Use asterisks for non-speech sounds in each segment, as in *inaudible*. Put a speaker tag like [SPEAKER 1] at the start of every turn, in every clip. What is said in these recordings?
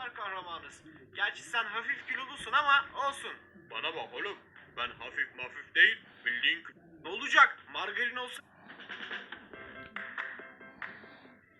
[SPEAKER 1] süper kahramanız. Gerçi sen hafif kilolusun ama olsun.
[SPEAKER 2] Bana bak oğlum. Ben hafif mafif değil bildiğin
[SPEAKER 1] Ne olacak? Margarin olsa...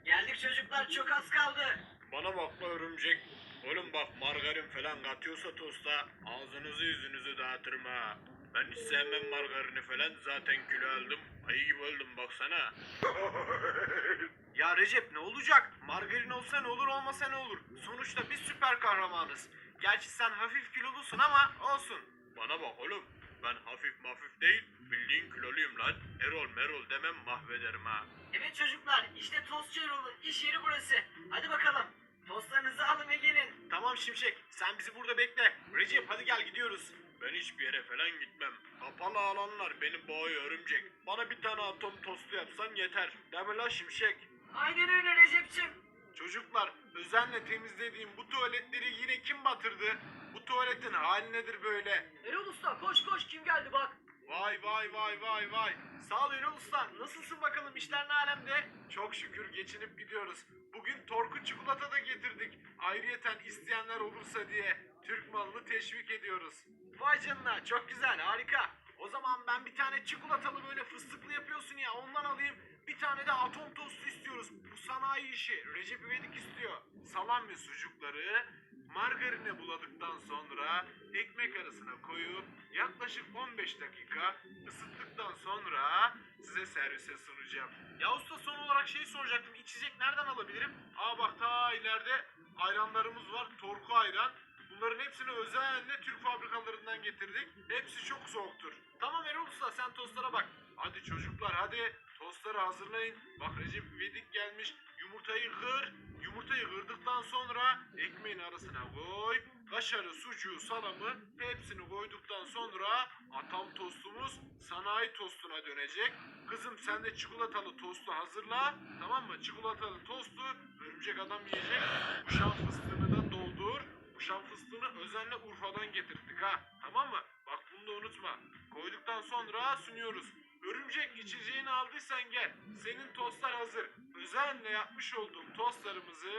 [SPEAKER 3] Geldik çocuklar çok az kaldı.
[SPEAKER 2] Bana bak la örümcek. Oğlum bak margarin falan katıyorsa tosta ağzınızı yüzünüzü dağıtırım ha. Ben hiç sevmem margarini falan zaten kilo aldım. Ayı gibi oldum baksana. *laughs*
[SPEAKER 1] Ya Recep ne olacak? Margarin olsa ne olur olmasa ne olur? Sonuçta biz süper kahramanız. Gerçi sen hafif kilolusun ama olsun.
[SPEAKER 2] Bana bak oğlum. Ben hafif mafif değil bildiğin kiloluyum lan. Erol merol demem mahvederim ha.
[SPEAKER 3] Evet çocuklar işte tostçu Erol'un iş yeri burası. Hadi bakalım. Tostlarınızı alın ve gelin.
[SPEAKER 1] Tamam Şimşek sen bizi burada bekle. Recep hadi gel gidiyoruz.
[SPEAKER 2] Ben hiçbir yere falan gitmem. Kapalı alanlar beni boğuyor örümcek. Bana bir tane atom tostu yapsan yeter. Deme la şimşek.
[SPEAKER 3] Aynen öyle Recep'cim.
[SPEAKER 1] Çocuklar özenle temizlediğim bu tuvaletleri yine kim batırdı? Bu tuvaletin hali nedir böyle?
[SPEAKER 3] Erol Usta koş koş kim geldi bak.
[SPEAKER 1] Vay vay vay vay vay. Sağ ol Ünal Usta. Nasılsın bakalım işler ne alemde? Çok şükür geçinip gidiyoruz. Bugün Torku çikolata da getirdik. Ayrıyeten isteyenler olursa diye Türk malını teşvik ediyoruz. Vay canına çok güzel harika. O zaman ben bir tane çikolatalı böyle fıstıklı yapıyorsun ya ondan alayım. Bir tane de atom tostu istiyoruz. Bu sanayi işi. Recep İvedik istiyor. Salam ve sucukları margarine buladıktan sonra ekmek arasına koyup yaklaşık 15 dakika ısıttıktan sonra size servise sunacağım. Ya usta son olarak şey soracaktım. İçecek nereden alabilirim? Aa bak ta ileride ayranlarımız var. Torku ayran. Bunların hepsini özenle Türk fabrikalarından getirdik. Hepsi çok soğuktur. Tamam Erol Usta sen tostlara bak. Hadi çocuklar hadi tostları hazırlayın. Bak Recep İvedik gelmiş. Yumurtayı kır. Yumurtayı kırdıktan sonra ekmeğin arasına koy. Kaşarı, sucuğu, salamı hepsini koyduktan sonra atam tostumuz sanayi tostuna dönecek. Kızım sen de çikolatalı tostu hazırla. Tamam mı? Çikolatalı tostu örümcek adam yiyecek. Bu şan fıstığını da doldur. Bu şan fıstığını özenle Urfa'dan getirttik ha. Tamam mı? Bak bunu da unutma. Koyduktan sonra sunuyoruz. Örümcek içeceğini aldıysan gel. Senin tostlar hazır. Özenle yapmış olduğum tostlarımızı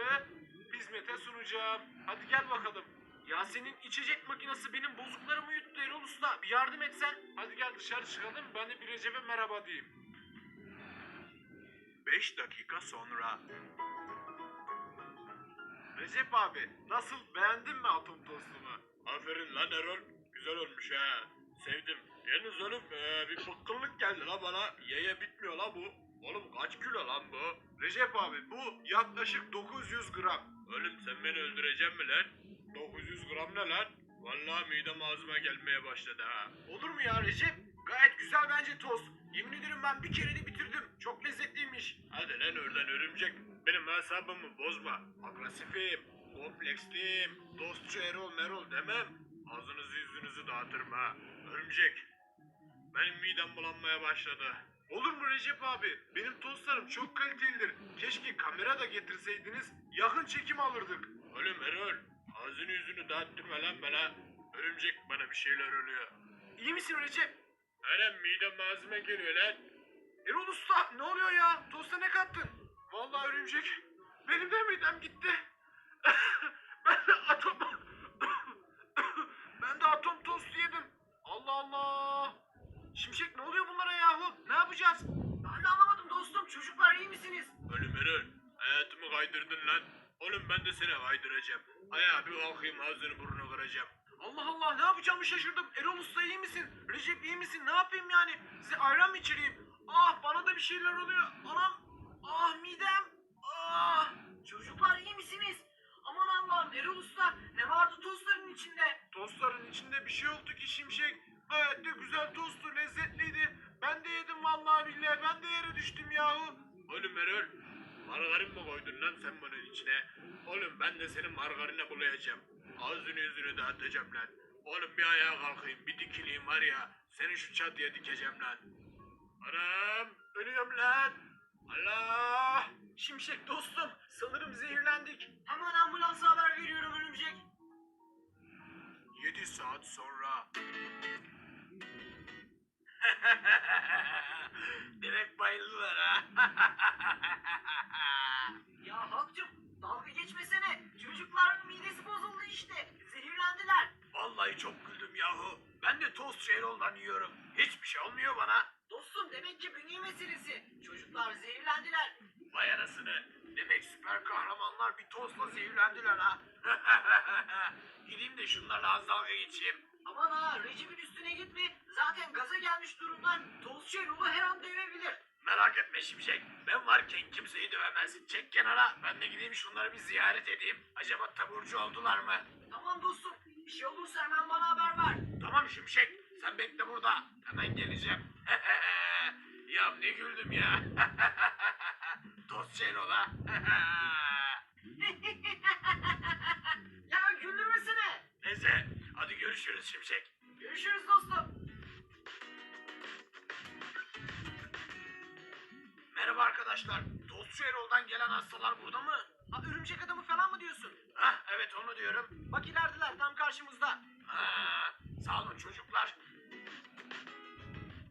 [SPEAKER 1] hizmete sunacağım. Hadi gel bakalım. Ya senin içecek makinesi benim bozuklarımı yuttu Erol Usta. Bir yardım etsen. Hadi gel dışarı çıkalım. Ben de bir Recep'e merhaba diyeyim. 5 dakika sonra. Recep abi nasıl beğendin mi atom tostumu?
[SPEAKER 2] Aferin lan Erol. Güzel olmuş ha. Sevdim. Yalnız oğlum ee, bir bıkkınlık geldi la bana. Yeye bitmiyor la bu. Oğlum kaç kilo lan bu?
[SPEAKER 1] Recep abi bu yaklaşık 900 gram.
[SPEAKER 2] Oğlum sen beni öldüreceksin mi lan? 900 gram ne lan? Vallahi midem ağzıma gelmeye başladı ha.
[SPEAKER 1] Olur mu ya Recep? Gayet güzel bence tost. Yemin ederim ben bir kere de bitirdim. Çok lezzetliymiş.
[SPEAKER 2] Hadi lan oradan örümcek. Benim hesabımı bozma. Agresifim, kompleksliyim, dostçu Erol Merol demem. Ağzınızı yüzünüzü dağıtırım ha. Örümcek. Benim midem bulanmaya başladı.
[SPEAKER 1] Olur mu Recep abi? Benim tostlarım çok kalitelidir. Keşke kamera da getirseydiniz. Yakın çekim alırdık.
[SPEAKER 2] Oğlum Erol. Ağzını yüzünü dağıttırma lan bana. Örümcek bana bir şeyler oluyor.
[SPEAKER 1] İyi misin Recep?
[SPEAKER 2] Anam midem ağzıma geliyor lan.
[SPEAKER 1] Erol Usta ne oluyor ya? Tosta ne kattın? Vallahi örümcek. Benim de midem gitti. ben de atom... ben de atom tostu yedim. Allah Allah. Şimşek ne oluyor bunlara yahu? Ne yapacağız?
[SPEAKER 3] Ben de anlamadım dostum çocuklar iyi misiniz?
[SPEAKER 2] Oğlum Erol. Hayatımı kaydırdın lan. Seni kaydıracağım. Ayağa bir kalkayım ağzını burnunu kıracağım.
[SPEAKER 1] Allah Allah ne yapacağımı şaşırdım. Erol Usta iyi misin? Recep iyi misin? Ne yapayım yani? Size ayran mı içireyim? Ah bana da bir şeyler oluyor. Anam. Ah midem. Ah.
[SPEAKER 3] Çocuklar iyi misiniz? Aman Allah'ım Erol Usta ne vardı tostların içinde?
[SPEAKER 1] Tostların içinde bir şey yoktu ki Şimşek. Gayet de güzel tostu, lezzetliydi. Ben de yedim vallahi billahi. Ben de yere düştüm yahu.
[SPEAKER 2] Oğlum Erol. Margarin mi koydun lan sen bunun içine? Oğlum ben de senin margarine bulayacağım. Ağzını yüzünü dağıtacağım lan. Oğlum bir ayağa kalkayım, bir dikileyim var ya. Seni şu çatıya dikeceğim lan. Anam, ölüyorum lan. Allah.
[SPEAKER 1] Şimşek dostum, sanırım zehirlendik.
[SPEAKER 3] Hemen ambulansa haber veriyorum örümcek.
[SPEAKER 1] 7 saat sonra. *laughs*
[SPEAKER 2] Direkt bayıldılar ha. *laughs*
[SPEAKER 3] ya Halkcım dalga geçmesene. Çocukların midesi
[SPEAKER 1] bozuldu işte. Zehirlendiler. Vallahi çok güldüm yahu. Ben de tost Erol'dan yiyorum. Hiçbir şey olmuyor bana.
[SPEAKER 4] Dostum demek ki bünye meselesi. Çocuklar zehirlendiler.
[SPEAKER 1] Vay anasını. Demek süper kahramanlar bir tostla zehirlendiler ha. *laughs* Gideyim de şunlarla az dalga geçeyim.
[SPEAKER 4] Aman ha Recep'in üstüne gitme. Zaten gaza gelmiş durumdan. Tostçu Erol'u her an dövebilir.
[SPEAKER 1] Merak etme Şimşek. Ben varken kimseyi dövemez. Çek kenara. Ben de gideyim şunları bir ziyaret edeyim. Acaba taburcu oldular mı?
[SPEAKER 4] Tamam dostum. Bir şey olursa hemen bana haber ver.
[SPEAKER 1] Tamam Şimşek. Sen bekle burada. Hemen geleceğim. *laughs* ya ne güldüm ya. *laughs* Tost Şenol'a. *laughs*
[SPEAKER 4] ya güldürmesene.
[SPEAKER 1] Neyse. Hadi görüşürüz Şimşek.
[SPEAKER 4] Görüşürüz dostum.
[SPEAKER 1] Merhaba arkadaşlar. Tostçu Erol'dan gelen hastalar burada mı?
[SPEAKER 4] Ha, örümcek adamı falan mı diyorsun?
[SPEAKER 1] Hah evet onu diyorum.
[SPEAKER 4] Bak ilerideler tam karşımızda.
[SPEAKER 1] Ha, sağ olun çocuklar.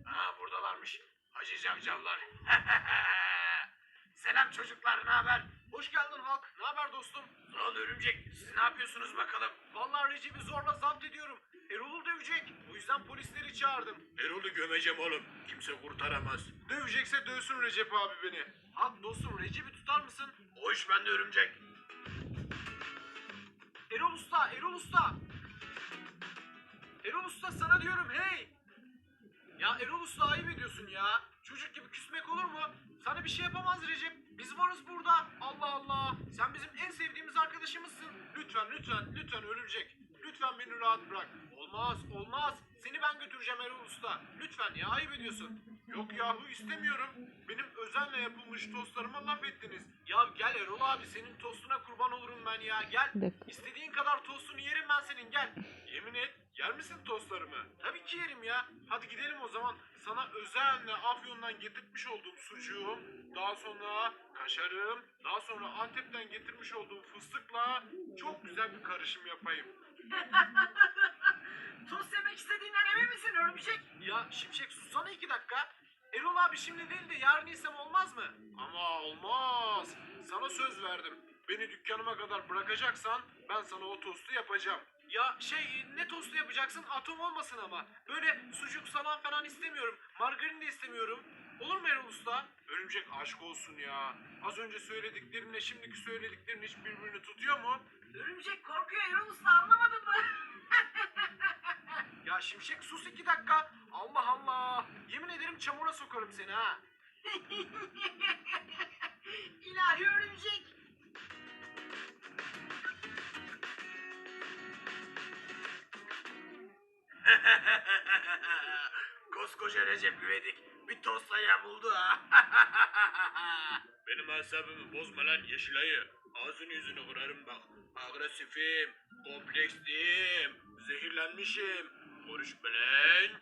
[SPEAKER 1] Ha buradalarmış. Hacı Cavcavlar. *laughs* Selam çocuklar ne haber?
[SPEAKER 5] Hoş geldin Halk. Ne haber dostum?
[SPEAKER 1] Ol örümcek. Siz ne yapıyorsunuz bakalım?
[SPEAKER 5] Vallahi Recep'i zorla zapt ediyorum. Erol'u dövecek. O yüzden polisleri çağırdım.
[SPEAKER 1] Erol'u gömeceğim oğlum. Kimse kurtaramaz.
[SPEAKER 5] Dövecekse dövsün Recep abi beni. Halk dostum Recep'i tutar mısın?
[SPEAKER 1] O iş bende örümcek.
[SPEAKER 5] Erol Usta, Erol Usta. Erol Usta sana diyorum hey. Ya Erol Usta ayıp ediyorsun ya. Çocuk gibi küsmek olur mu? Sana bir şey yapamaz Recep. Biz varız burada. Allah Allah. Sen bizim en sevdiğimiz arkadaşımızsın. Lütfen lütfen lütfen örümcek. Lütfen beni rahat bırak. Olmaz olmaz. Seni ben götüreceğim Erol Usta. Lütfen ya ayıp ediyorsun. Yok yahu istemiyorum. Benim özenle yapılmış tostlarıma laf ettiniz. Ya gel Erol abi senin tostuna kurban olurum ben ya. Gel. İstediğin kadar tostunu yerim ben senin gel. Yemin et yer misin tostlarımı? Tabii ki yerim ya. Hadi gidelim o zaman. Sana özenle Afyon'dan getirtmiş olduğum sucuğum, daha sonra kaşarım, daha sonra Antep'ten getirmiş olduğum fıstıkla çok güzel bir karışım yapayım. *laughs*
[SPEAKER 4] Tost yemek istediğinden emin misin örümcek?
[SPEAKER 5] Ya Şimşek sussana iki dakika. Erol abi şimdi değil de yarın istem olmaz mı? Ama olmaz. Sana söz verdim. Beni dükkanıma kadar bırakacaksan ben sana o tostu yapacağım. Ya şey ne tostu yapacaksın atom olmasın ama. Böyle sucuk salam falan istemiyorum. Margarin de istemiyorum. Olur mu Erol Usta? Örümcek aşk olsun ya. Az önce söylediklerinle şimdiki söylediklerin hiç birbirini tutuyor mu?
[SPEAKER 4] Örümcek korkuyor Erol Usta anlamadın mı? *laughs*
[SPEAKER 5] Ya Şimşek sus iki dakika. Allah Allah. Yemin ederim çamura sokarım seni ha. *laughs*
[SPEAKER 4] İlahi örümcek. *laughs*
[SPEAKER 1] Koskoca Recep İvedik bir tostla yamuldu ha. *laughs* Benim asabımı bozma lan Yeşilay'ı. Ağzını yüzünü kırarım bak. Agresifim, kompleksliyim, zehirlenmişim. Konuşma lan. *laughs*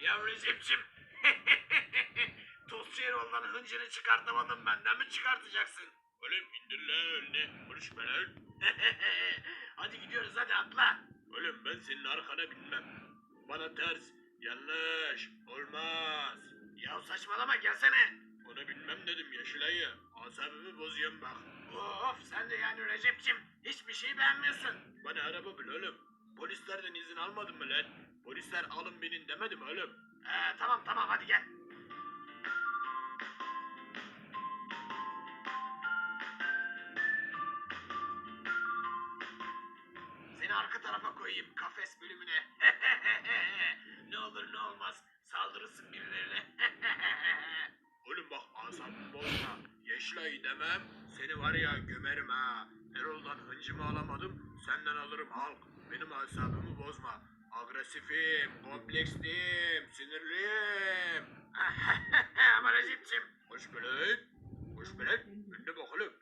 [SPEAKER 1] ya Recep'cim. *laughs* Tostçu Erol'dan hıncını çıkartamadın benden mi çıkartacaksın? Oğlum indir lan önüne. Konuşma lan. hadi gidiyoruz hadi atla. Oğlum ben senin arkana binmem. Bana ters, yanlış, olmaz. Ya saçmalama gelsene. Onu bilmem dedim Yeşilay'ı. Asabımı bozuyorsun bak. Of sen de yani Recep'cim hiçbir şey beğenmiyorsun. Bana araba bil oğlum. Polislerden izin almadın mı lan? Polisler alın binin demedim oğlum. Ee, tamam tamam hadi gel. Seni arka tarafa koyayım kafes bölümüne. *laughs* olmaz saldırırsın birilerine. *laughs* Oğlum bak asabımı bozma. Yeşilay'ı demem seni var ya gömerim ha. Erol'dan hıncımı alamadım senden alırım halk. Benim asabımı bozma. Agresifim, kompleksliyim, sinirliyim. *laughs* Ama Recep'cim. Hoş lan. Hoş lan. Önüne bak oğlum.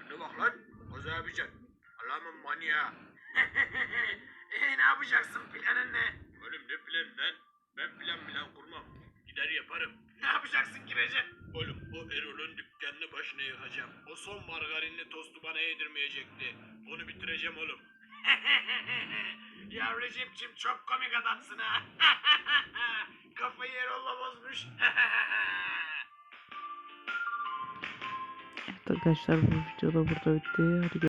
[SPEAKER 1] Önüne bak lan. Oza abican. Allah'ımın manyağı. e *laughs* ne yapacaksın planın ne? Oğlum ne planı lan? Ben plan plan kurmam. Gider yaparım. Ne Recep? Oğlum o Erol'un dükkanını başına yıkacağım. O son margarinli tostu bana yedirmeyecekti. Onu bitireceğim oğlum. *laughs* ya Recep'cim çok komik adamsın ha. *laughs* Kafayı Erol'la bozmuş. *laughs*
[SPEAKER 6] Evet arkadaşlar bu videoda burada bitti. Hadi